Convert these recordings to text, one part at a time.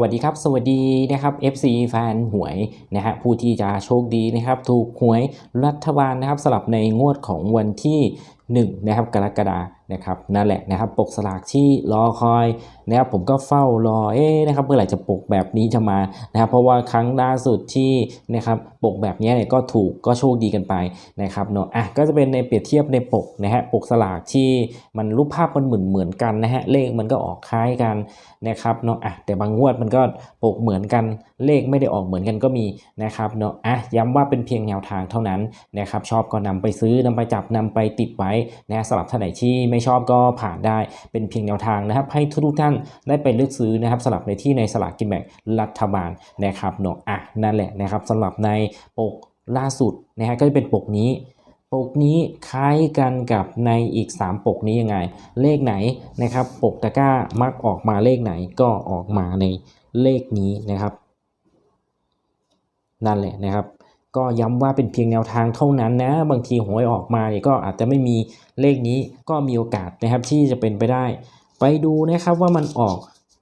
วัสดีครับ สวัสดีนะครับ FC แฟนหวยนะฮะผู้ที่จะโชคดีนะครับ ถูกหวยรัฐบาลนะครับสลับในงวดของวันที่1นะครับกรกฎานะครับนั่นแหละนะครับปกสลากที่รอคอยนะครับผมก็เฝ้ารอเอ๊ะนะครับเมื่อไหร่จะปกแบบนี้จะมานะครับเพราะว่าครั้งล่าสุดที่นะครับปกแบบนี้เนี่ยก็ถูกก็โชคดีกันไปนะครับเนาะอะก็จะเป็นในเปรียบเทียบในปกนะฮะปกสลากที่มันรูปภาพมันเหมือนเหมือนกันนะฮะเลขมันก็ออกคล้ายกันนะครับเนาะอะแต่บางงวดมันก็ปกเหมือนกันเลขไม่ได้ออกเหมือนกันก็มีนะครับเนาะอะย้ำว่าเป็นเพียงแนวทางเท่านั้นนะครับชอบก็นำไปซื้อนำไปจับนำไปติดไว้นะสำหรับท่านไหนที่ไม่ชอบก็ผ่านได้เป็นเพียงแนวทางนะครับ ให้ทุกท่านได้ไปเลือกซื้อนะครับสลับในที่ในสลากกินแบ่งรัฐบาลนะครับเนาะอะนั่นแหละนะครับสำหรับในปกล่าสุดนะฮะก็จะเป็นปกนี้ปกนี้คล้ายกันกับในอีก 3 ปกนี้ยังไง เลขไหนนะครับปกตะก้ามักออกมาเลขไหนก็ออกมาในเลขนี้นะครับ นั่นแหละนะครับ ก็ย้ำว่าเป็นเพียงแนวทางเท่านั้นนะ บางทีหวยออกมาเนี่ยก็อาจจะไม่มีเลขนี้ก็มีโอกาสนะครับที่จะเป็นไปได้ ไปดูนะครับว่ามันออก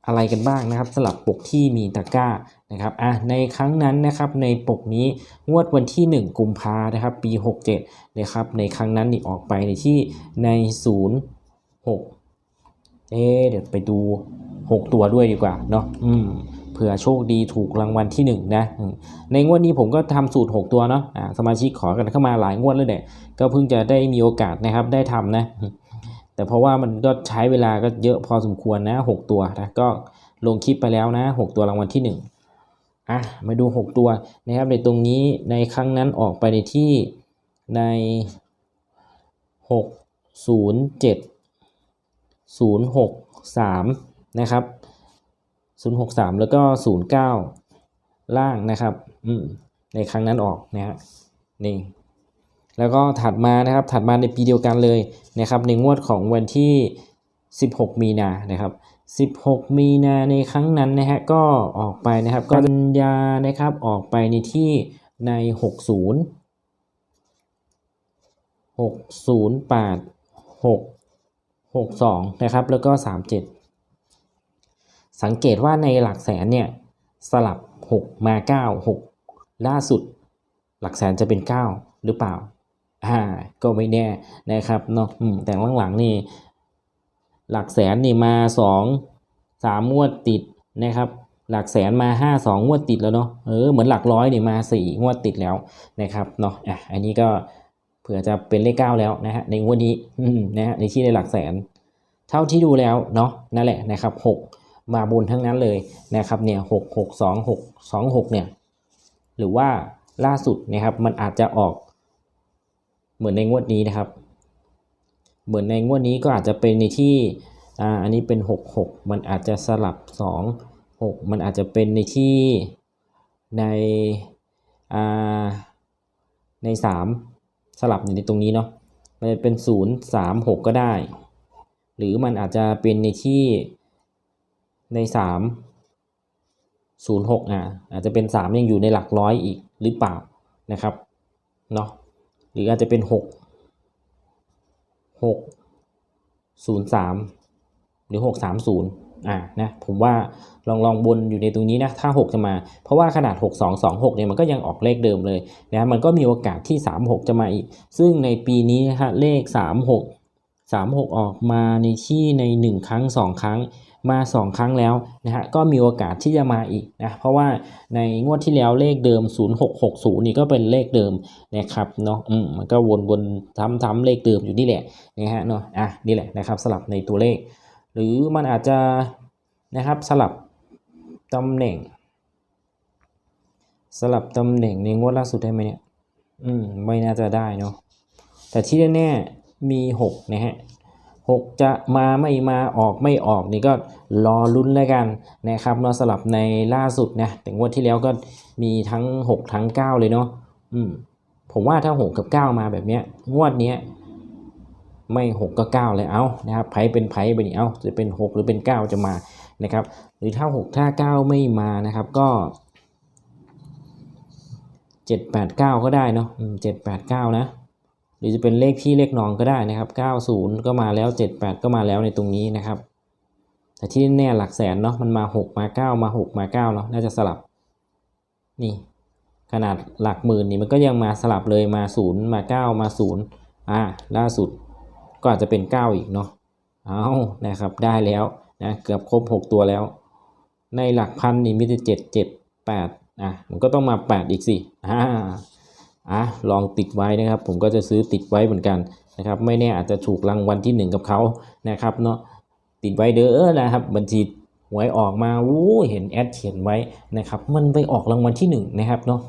อะไรกันบ้างนะครับสลับปกที่มีตะกร้านะครับอะในครั้งนั้นนะครับในปกนี้งวดวันที่ 1 กุมภานะครับปี 67นะครับในครั้งนั้นนี่ออกไปในที่ใน 0 6เอ๊เดี๋ยวไปดู 6 ตัวด้วยดีกว่าเนาะอืม ผื่อโชคดีถูกรางวัลที่1นะในงวดนี้ผมก็ทำสูตร 6 ตัวเนาะอ่าสมาชิกขอกันเข้ามาหลายงวดแล้วเนี่ยก็เพิ่งจะได้มีโอกาสนะครับได้ทำนะแต่เพราะว่ามันก็ใช้เวลาก็เยอะพอสมควรนะ 6 ตัวนะก็ลงคลิปไปแล้วนะ 6 ตัวรางวัลที่ 1อะมาดู 6 ตัวนะครับในตรงนี้ในครั้งนั้นออกไปในที่ใน 6 0 7 0 6 3 นะครับ 0 6 3 แล้วก็ 0 9 ล่างนะครับอืมในครั้งนั้นออกนะฮะนี่แล้วก็ถัดมานะครับถัดมาในปีเดียวกันเลยนะครับ ในงวดของวันที่ 16 มีนานะครับ 16 มีนาในครั้งนั้นนะฮะก็ออกไปนะครับก็กันยานะครับออกไปในที่ใน 60 608 6 62 นะครับ แล้วก็ 37 สังเกตว่าในหลักแสนเนี่ยสลับ 6 มา 9 6 ล่าสุด หลักแสนจะเป็น 9 หรือเปล่าอ่าก็ไม่แน่นะครับเนาะแต่หลังๆนี่หลักแสนนี่มาสองสามงวดติดนะครับ หลักแสนมาห้าสองงวดติดแล้วเนาะเออเหมือนหลักร้อยนี่มาสี่งวดติดแล้วนะครับเนาะอะอันนี้ก็เผื่อจะเป็นเลขเก้าแล้วนะฮะในงวดนี้นะฮะในที่ในหลักแสน เท่าที่ดูแล้วเนาะนั่นแหละนะครับหก มาบนทั้งนั้นเลยนะครับเนี่ยหกหกสองหกสองหกเนี่ยหรือว่าล่าสุดนะครับมันอาจจะออกเหมือนในงวดนี้นะครับ เหมือนในงวดนี้ก็อาจจะเป็นในที่อ่าอันนี้เป็น 6 6 มันอาจจะสลับ 2 6 มันอาจจะเป็นในที่ในอ่าใน 3 สลับอยู่ในตรงนี้เนาะมันจะเป็น 0 3 6 ก็ได้ หรือมันอาจจะเป็นในที่ ใน3 0 6อะอาจจะเป็น3ยังอยู่ในหลักร้อยอีกหรือเปล่านะครับเนาะหรืออาจจะเป็น6 6 0 3หรือ6 3 0อ่านะผมว่าลองลองบนอยู่ในตรงนี้นะถ้า 6 จะมา เพราะว่าขนาด 6 2 2 6เนี่ยมันก็ยังออกเลขเดิมเลยนะมันก็มีโอกาสที่ 3 6 จะมาอีก ซึ่งในปีนี้นะฮะเลข 3 6 3 6 ออกมาในที่ใน 1 ครั้ง 2 ครั้ง มา 2 ครั้งแล้วนะฮะก็มีโอกาสที่จะมาอีกนะเพราะว่าในงวดที่แล้วเลขเดิม 0660 นี่ก็เป็นเลขเดิมนะครับเนาะอืมมันก็วนวนๆซ้ำๆเลขเดิมอยู่นี่แหละนะฮะเนาะอะนี่แหละนะครับสลับในตัวเลข หรือมันอาจจะนะครับสลับตำแหน่ง สลับตำแหน่งในงวดล่าสุดได้ไหมเนี่ยอืมไม่น่าจะได้เนาะแต่ที่แน่ๆมีหกนะฮะ หกจะมาไม่มาออกไม่ออกนี่ก็รอลุ้นแล้วกันนะครับเนาะสลับในล่าสุดนะแต่งวดที่แล้วก็มีทั้งหกทั้งเก้าเลยเนาะอืมผมว่าถ้าหกกับเก้ามาแบบเนี้ยงวดเนี้ยไม่หกก็เก้าเลยเอานะครับไพ่เป็นไพ่ไปนี่เอาจะเป็นหกหรือเป็นเก้าจะมานะครับหรือถ้าหกถ้าเก้าไม่มานะครับก็เจ็ดแปดเก้าก็ได้เนาะเจ็ดแปดเก้านะ หรือจะเป็นเลขพี่เลขน้องก็ได้นะครับเก้าศูนย์ก็มาแล้วเจ็ดแปดก็มาแล้วในตรงนี้นะครับ แต่ที่แน่หลักแสนเนาะมันมา 6 มา 9 มา 6 มา9เนาะน่าจะสลับนี่ขนาดหลักหมื่นนี่มันก็ยังมาสลับเลยมา 0 มา 9 มา 0อ่าล่าสุดก็อาจจะเป็น 9 อีกเนาะเอานะครับได้แล้วนะเกือบครบ 6 ตัวแล้ว ในหลักพันนี่มีแต่เจ็ดเจ็ดแปดอะมันก็ต้องมาแปดอีกสิอ่า อะลองติดไว้นะครับ ผมก็จะซื้อติดไว้เหมือนกันนะครับ ไม่แน่อาจจะถูกรางวัลที่หนึ่งกับเขานะครับเนาะติดไว้เด้อนะครับบัญชีหวยออกมาวู้เห็นแอดเขียนไว้นะครับ มันไปออกรางวัลที่หนึ่งนะครับเนาะ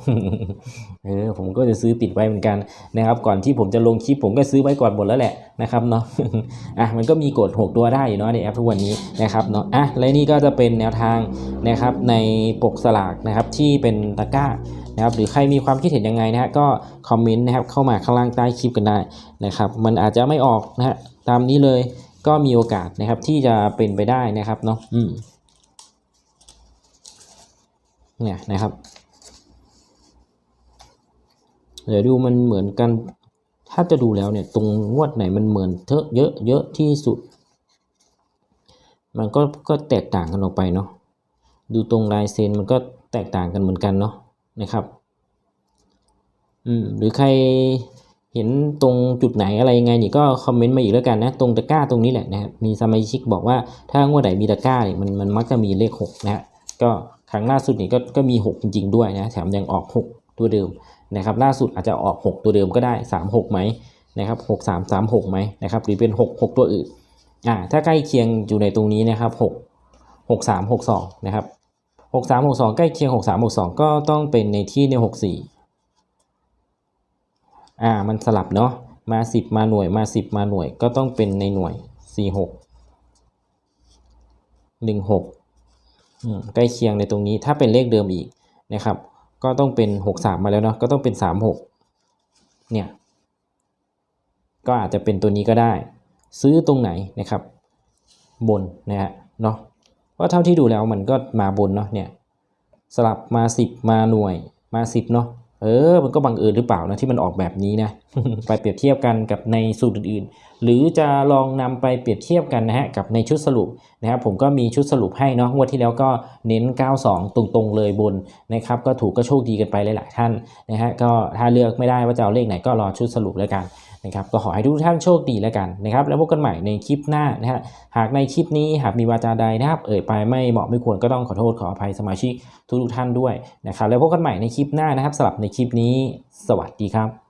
เออผมก็จะซื้อติดไว้เหมือนกันนะครับ ก่อนที่ผมจะลงคลิปผมก็ซื้อไว้ก่อนหมดแล้วแหละนะครับเนาะอะมันก็มีกด6ตัวได้อยู่เนาะในแอปทุกวันนี้นะครับเนาะอะและนี่ก็จะเป็นแนวทางนะครับในปกสลากนะครับที่เป็นตะกร้า นะครับหรือใครมีความคิดเห็นยังไงนะฮะก็คอมเมนต์นะครับเข้ามาข้างล่างใต้คลิปกันได้นะครับมันอาจจะไม่ออกนะฮะตามนี้เลยก็มีโอกาสนะครับที่จะเป็นไปได้นะครับเนาะอืมเนี่ยนะครับ เดี๋ยวดูมันเหมือนกัน ถ้าจะดูแล้วเนี่ยตรงงวดไหนมันเหมือนเทอะเยอะเยอะที่สุด มันก็ก็แตกต่างกันออกไปเนาะดูตรงลายเซ็นมันก็แตกต่างกันเหมือนกันเนาะ นะครับอืมหรือใครเห็นตรงจุดไหนอะไรยังไงนี่ก็คอมเมนต์มาอีกแล้วกันนะตรงตะกร้าตรงนี้แหละนะครับมีสมาชิกบอกว่าถ้างวดไหนมีตะกร้าเนี่ยมันมันมักจะมีเลขหกนะฮะก็ครั้งล่าสุดนี่ก็ก็มีหกจริง ๆ ด้วยนะแถมยังออกหกตัวเดิมนะครับล่าสุดอาจจะออก 6 ตัวเดิมก็ได้ 3 6ไหมนะครับ6 3 3 6ไหมนะครับหรือเป็น 6 6 ตัวอื่นอ่าถ้าใกล้เคียงอยู่ในตรงนี้นะครับ 6 6 3 6 2นะครับ 6 3 6 2 ใกล้เคียง 6 3 6 2 ก็ต้องเป็นในที่ใน6 4 อ่า มันสลับเนาะ มา 10 มาหน่วย มา 10 มาหน่วย ก็ต้องเป็นในหน่วย 4 6 1 6อืมใกล้เคียงในตรงนี้ ถ้าเป็นเลขเดิมอีกนะครับ ก็ต้องเป็น 6 3 มาแล้วเนาะ ก็ต้องเป็น 3 6 เนี่ย ก็อาจจะเป็นตัวนี้ก็ได้ ซื้อตรงไหนนะครับ บนนะฮะ เนาะ เพราเท่าที่ดูแล้วมันก็มาบนเนาะเนี่ยสลับมา 10 มาหน่วยมา 10เนาะเออ มันก็บังเอิญหรือเปล่านะที่มันออกแบบนี้นะ ไปเปรียบเทียบกันกับในสูตรอื่นๆ หรือจะลองนำไปเปรียบเทียบกันนะฮะกับในชุดสรุปนะครับผมก็มีชุดสรุปให้เนาะงวดที่แล้วก็เน้น 92 ตรงๆเลยบนนะครับก็ถูกก็โชคดีกันไปหลายๆท่านนะฮะก็ถ้าเลือกไม่ได้ว่าจะเอาเลขไหนก็รอชุดสรุปแล้วกัน นะครับก็ขอให้ทุกท่านโชคดีแล้วกันนะครับแล้วพบกันใหม่ในคลิปหน้านะฮะหากในคลิปนี้หากมีวาจาใดนะครับเอ่ยไปไม่เหมาะไม่ควรก็ต้องขอโทษขออภัยสมาชิกทุกท่านด้วยนะครับแล้วพบกันใหม่ในคลิปหน้านะครับสำหรับในคลิปนี้ สวัสดีครับ